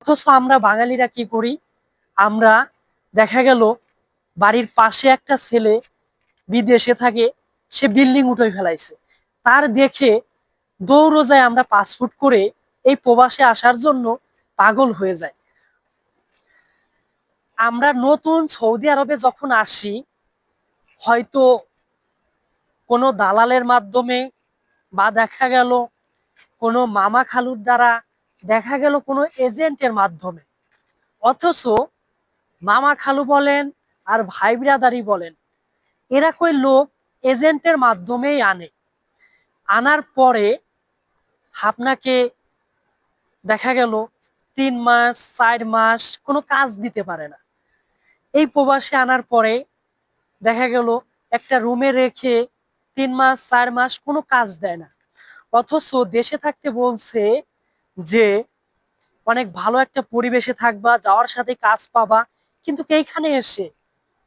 অথচ আমরা বাঙালিরা কি করি? আমরা দেখা গেল বাড়ির পাশে একটা ছেলে বিদেশে থাকে, সে বিল্ডিং উঠে ফেলাইছে। তার দেখে দৌড়ো যায় আমরা পাসপোর্ট করে এই প্রবাসে আসার জন্য পাগল হয়ে যায়। আমরা নতুন সৌদি আরবে যখন আসি, হয়তো কোনো দালালের মাধ্যমে বা দেখা গেল কোনো মামা খালুর দ্বারা দেখা গেল কোনো এজেন্টের মাধ্যমে। অথচ মামা খালু বলেন আর ভাই বিরাদারি বলেন, এরা কই লোক এজেন্টের মাধ্যমেই আনে। আনার পরে আপনাকে দেখা গেল তিন মাস, চার মাস কোনো কাজ দিতে পারে না। এই প্রবাসে আনার পরে দেখা গেল একটা রুমে রেখে তিন মাস, চার মাস কোনো কাজ দেয় না। অথচ দেশে থাকতে বলছে যে অনেক ভালো একটা পরিবেশে থাকবা, যাওয়ার সাথে কাজ পাবা, কিন্তু এইখানে এসে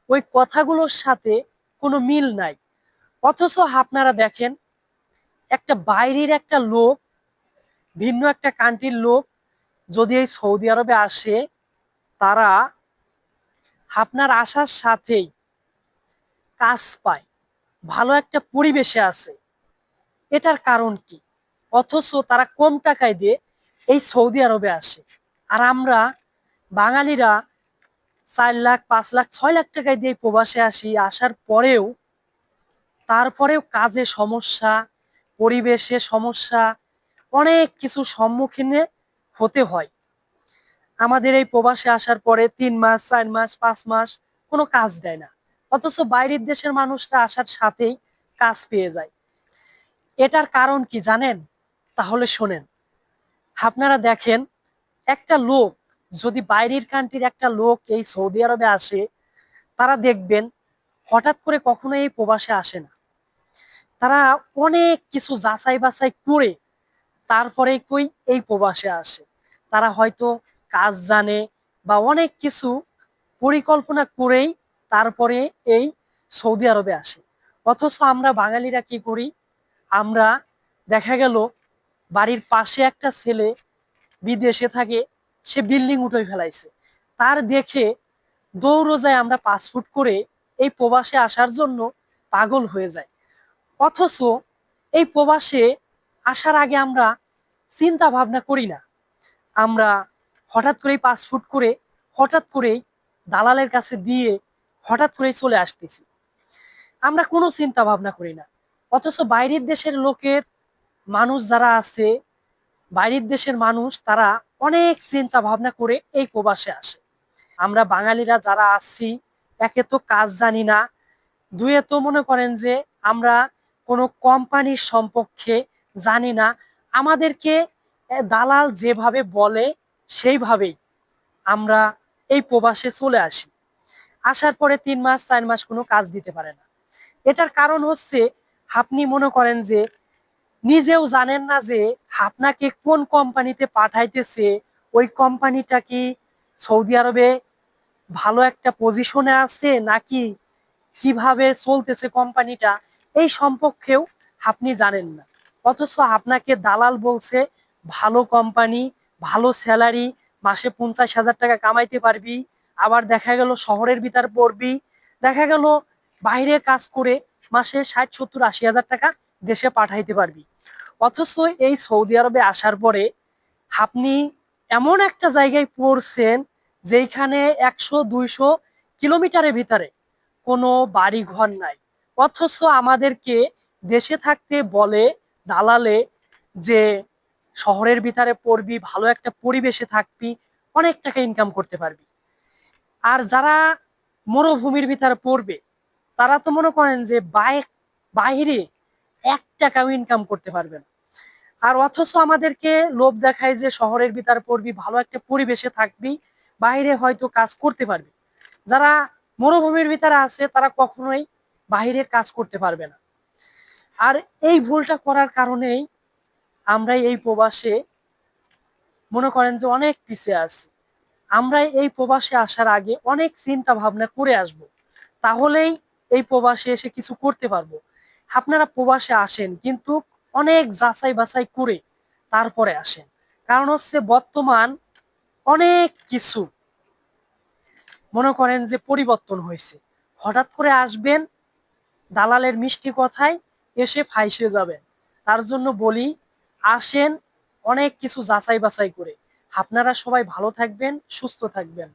ওই কথাগুলোর সাথে কোনো মিল নাই। অথচ আপনারা দেখেন, একটা বাইরের একটা লোক, ভিন্ন একটা কান্ট্রির লোক, যদি এই সৌদি আরবে আসে, তারা আপনার আসার সাথেই কাজ পায়, ভালো একটা পরিবেশে আছে। এটার কারণ কি? অথচ তারা কম টাকায় দিয়ে এই সৌদি আরবে আসে। আর আমরা বাঙালিরা চার লাখ, পাঁচ লাখ, ছয় লাখ টাকায় দিয়ে প্রবাসে আসি। আসার পরেও তারপরেও কাজে সমস্যা, পরিবেশে সমস্যা, অনেক কিছু সম্মুখীনে হতে হয়। আমাদের এই প্রবাসে আসার পরে তিন মাস, চার মাস, পাঁচ মাস কোনো কাজ দেয় না। অথচ বাইরের দেশের মানুষরা আসার সাথেই কাজ পেয়ে যায়। এটার কারণ কি জানেন? তাহলে শোনেন। আপনারা দেখেন, একটা লোক যদি বাইরের কান্ট্রির একটা লোক এই সৌদি আরবে আসে, তারা দেখবেন হঠাৎ করে কখনো এই প্রবাসে আসে না। তারা অনেক কিছু যাচাই বাছাই করে তারপরে কই এই প্রবাসে আসে। তারা হয়তো কাজ জানে বা অনেক কিছু পরিকল্পনা করেই তারপরে এই সৌদি আরবে আসে। অথচ আমরা বাঙালিরা কি করি? আমরা দেখা গেল বাড়ির পাশে একটা ছেলে বিদেশে থাকে, সে বিল্ডিং উঠে ফেলাইছে। তার দেখে দৌড়ো যায় আমরা পাসপোর্ট করে এই প্রবাসে আসার জন্য পাগল হয়ে যায় অথচ এই প্রবাসে আসার আগে আমরা চিন্তা ভাবনা করি না। আমরা হঠাৎ করেই পাসপোর্ট করে, হঠাৎ করেই দালালের কাছে দিয়ে হঠাৎ করেই চলে আসতেছি। আমরা কোনো চিন্তা ভাবনা করি না। অথচ বাইরের দেশের লোকের মানুষ যারা আছে, বাইরের দেশের মানুষ, তারা অনেক চিন্তা ভাবনা করে এই প্রবাসে আসে। আমরা বাঙালিরা যারা আছি, একে তো কাজ জানি না। দুয়ে তো মনে করেন যে আমরা কোনো কোম্পানির সম্পর্কে জানি না। আমাদেরকে দালাল যেভাবে বলে, সেইভাবেই আমরা এই প্রবাসে চলে আসি। আসার পরে তিন মাস, চার মাস কোনো কাজ দিতে পারে না। এটার কারণ হচ্ছে, আপনি মনে করেন যে নিজেও জানেন না যে আপনাকে কোন কোম্পানিতে পাঠাইতেছে, ওই কোম্পানিটা কি সৌদি আরবে ভালো একটা পজিশনে আছে নাকি কীভাবে চলতেছে কোম্পানিটা, এই সম্পর্কেও আপনি জানেন না। অথচ আপনাকে দালাল বলছে, ভালো কোম্পানি, ভালো স্যালারি মাসে পঞ্চাশ হাজার টাকা কামাইতে পারবি, আবার দেখা গেল শহরের ভিতর পড়বি, দেখা গেল বাইরে কাজ করে মাসে ষাট, সত্তর, আশি হাজার টাকা দেশে পাঠাইতে পারবি। অথচ এই সৌদি আরবে আসার পরে আপনি এমন একটা জায়গায় পড়ছেন যেখানে একশো, দুইশো কিলোমিটারের ভিতরে কোনো বাড়ি ঘর নাই। অথচ আমাদেরকে দেশে থাকতে বলে দালালে যে শহরের ভিতরে পড়বি, ভালো একটা পরিবেশে থাকবি, অনেক টাকা ইনকাম করতে পারবি। আর যারা মরুভূমির ভিতরে পড়বে, তারা তো মনে করেন যে বাইক বাইরে এক টাকাও ইনকাম করতে পারবে না। আর অথচ আমাদেরকে লোভ দেখায় যে শহরের ভিতরে পড়বি, ভালো একটা পরিবেশে থাকবি, বাইরে হয়তো কাজ করতে পারবি। যারা মরুভূমির ভিতরে আছে, তারা কখনোই বাহিরের কাজ করতে পারবে না। আর এই ভুলটা করার কারণেই আমরা এই প্রবাসে মনে করেন যে অনেক পিছিয়ে আছি। আমরা এই প্রবাসে আসার আগে অনেক চিন্তা ভাবনা করে আসব। তাহলেই এই প্রবাসে এসে কিছু করতে পারব। আপনারা প্রবাসে আসেন, কিন্তু অনেক যাচাই বাছাই করে তারপরে আসেন। কারণ হচ্ছে বর্তমান অনেক কিছু মনে করেন যে পরিবর্তন হয়েছে। হঠাৎ করে আসবেন, দালালের মিষ্টি কথায় এসে ফাইসে যাবেন। তার জন্য বলি, আসেন অনেক কিছু যাচাই বাছাই করে। আপনারা সবাই ভালো থাকবেন, সুস্থ থাকবেন।